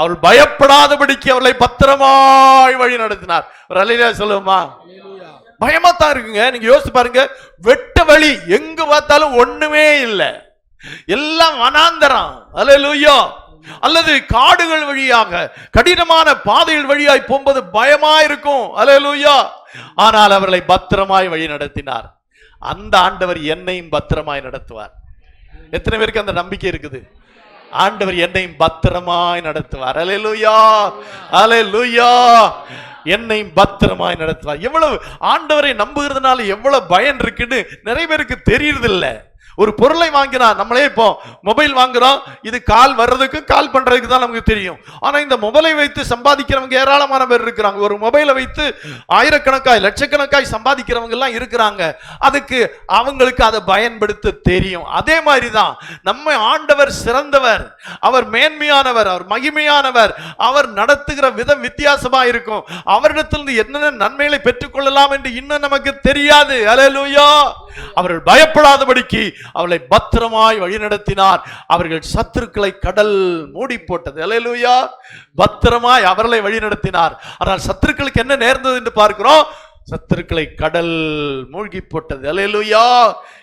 அவள் பயப்படாதபடிக்கு அவளை பத்திரமாய் வழி நடத்தினார். ஒரு அலையில சொல்லுமா பயமா தான் இருக்குங்க. நீங்க யோசிச்சு பாருங்க. வெட்ட வழி எங்க பார்த்தாலும் ஒண்ணுமே இல்லை. எல்லாம் வனாந்தரம் அல்லேலூயா. அல்லது காடுகள் வழியாக கடினமான பாதைகள் வழியாய் போகும்போது பயமா இருக்கும் அல்லேலூயா. ஆனால் அவர்களை பத்திரமாய் வழி நடத்தினார். அந்த ஆண்டவர் என்னையும் பத்திரமாய் நடத்துவார். எத்தனை பேருக்கு அந்த நம்பிக்கை இருக்குது? ஆண்டவர் என்னையும் பத்திரமாய் நடத்துவார். அலையலுயா அலையலுயா என்னையும் பத்திரமாய் நடத்துவார். எவ்வளவு ஆண்டவரை நம்புகிறதுனால எவ்வளவு பயன் இருக்குன்னு நிறைய பேருக்கு தெரியறதில்லை. ஒரு பொருளை வாங்கினா நம்மளே இப்போ மொபைல் வாங்குறோம் இது கால் வர்றதுக்கு கால் பண்றதுக்கு தான் நமக்கு தெரியும். ஆனா இந்த மொபைலை வைத்து சம்பாதிக்கிறவங்க ஏராளமான பேர் இருக்கிறாங்க. ஒரு மொபைலை வைத்து ஆயிரக்கணக்காய் லட்சக்கணக்காய் சம்பாதிக்கிறவங்க எல்லாம் இருக்கிறாங்க. அதுக்கு அவங்களுக்கு அதை பயன்படுத்த தெரியும். அதே மாதிரி தான் நம்ம ஆண்டவர் சிறந்தவர் அவர் மேன்மையானவர் அவர் மகிமையானவர் அவர் நடத்துகிற விதம் வித்தியாசமா இருக்கும். அவரிடத்திலிருந்து என்னென்ன நன்மைகளை பெற்றுக்கொள்ளலாம் என்று இன்னும் நமக்கு தெரியாது. அலலுயா அவர்கள் பயப்படாதபடிக்கு அவளை பத்திரமாய் வழிநடத்தினார். அவர்கள் சத்துருக்களை கடல் மூடி போட்டது. அலையலூயா பத்திரமாய் அவர்களை வழிநடத்தினார். ஆனால் சத்துருக்களுக்கு என்ன நேர்ந்தது என்று பார்க்கிறோம்? சத்துருக்களை கடல் மூழ்கி போட்டது. அலையலுயா